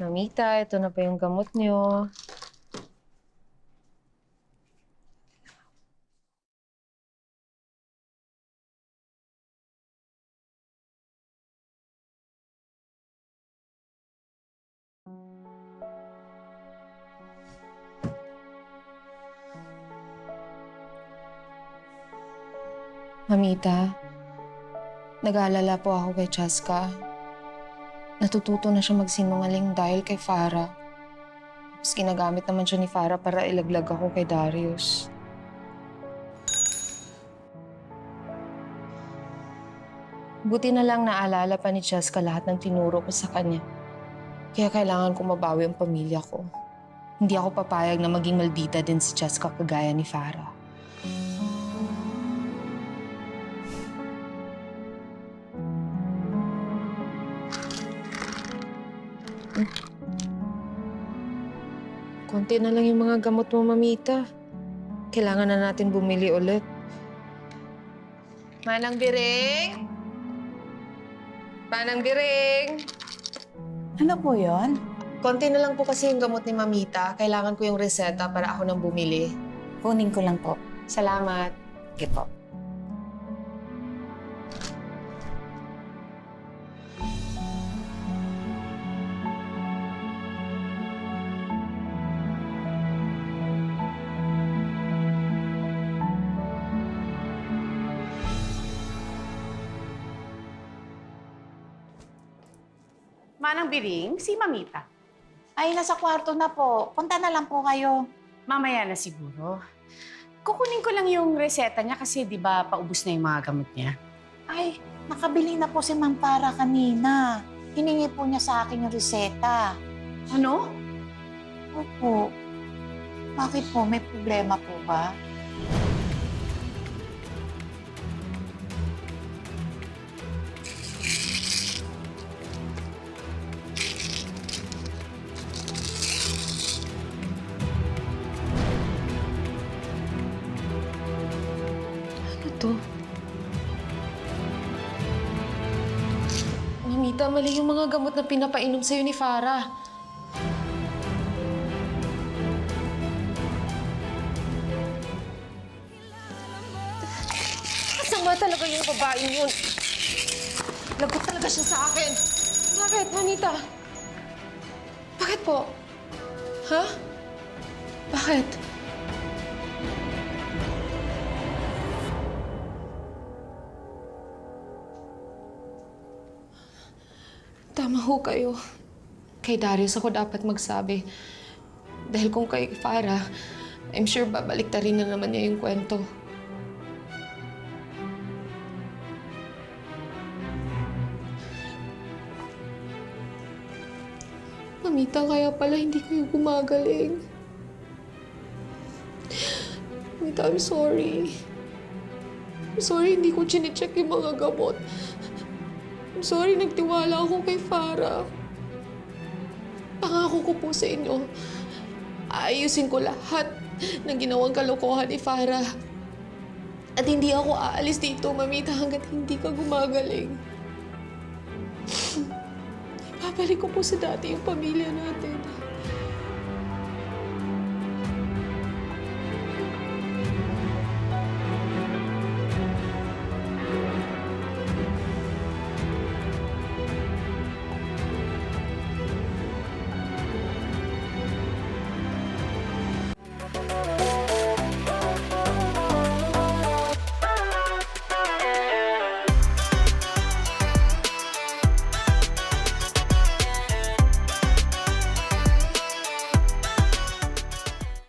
Mamita, ito na pa yung gamot niyo. Mamita, nag-aalala po ako kay Chaska. Natututo na siya magsinungaling dahil kay Farah. Tapos ginagamit naman siya ni Farah para ilaglag ako kay Darius. Buti na lang naalala pa ni Cheska lahat ng tinuro ko sa kanya. Kaya kailangan ko mabawi ang pamilya ko. Hindi ako papayag na maging maldita din si Cheska kagaya ni Farah. Konti na lang yung mga gamot mo, mamita. Kailangan na natin bumili ulit. Manang Biring? Manang Biring? Ano po yon? Konti na lang po kasi yung gamot ni Mamita. Kailangan ko yung reseta para ako nang bumili. Kunin ko lang po. Salamat. Sige po. Manang Biring, si Mamita. Ay, nasa kwarto na po. Punta na lang po kayo. Mamaya na siguro. Kukunin ko lang yung reseta niya kasi di ba paubos na yung mga gamot niya. Ay, nakabili na po si Ma'am Para kanina. Hiningi po niya sa akin yung reseta. Ano? Opo. Bakit po? May problema po ba? Mamita, mali yung mga gamot na pinapainom sa'yo ni Farah. Kasama talaga yung babaeng yun. Lagot talaga siya sa akin. Bakit, Mamita? Bakit po? Ha? Bakit? Tama ho kayo. Kay Darius ako dapat magsabi. Dahil kung kay Farah, I'm sure babalik rin na naman niya yung kwento. Mamita, kaya pala hindi kayo gumagaling. Mamita, I'm sorry. I'm sorry, hindi ko chinecheck yung mga gamot. I'm sorry, nagtiwala ako kay Farah. Pangako ko po sa inyo, aayusin ko lahat ng ginawang kalokohan ni Farah. At hindi ako aalis dito, mamita, hanggat hindi ka gumagaling. Ibabalik ko po sa dati yung pamilya natin.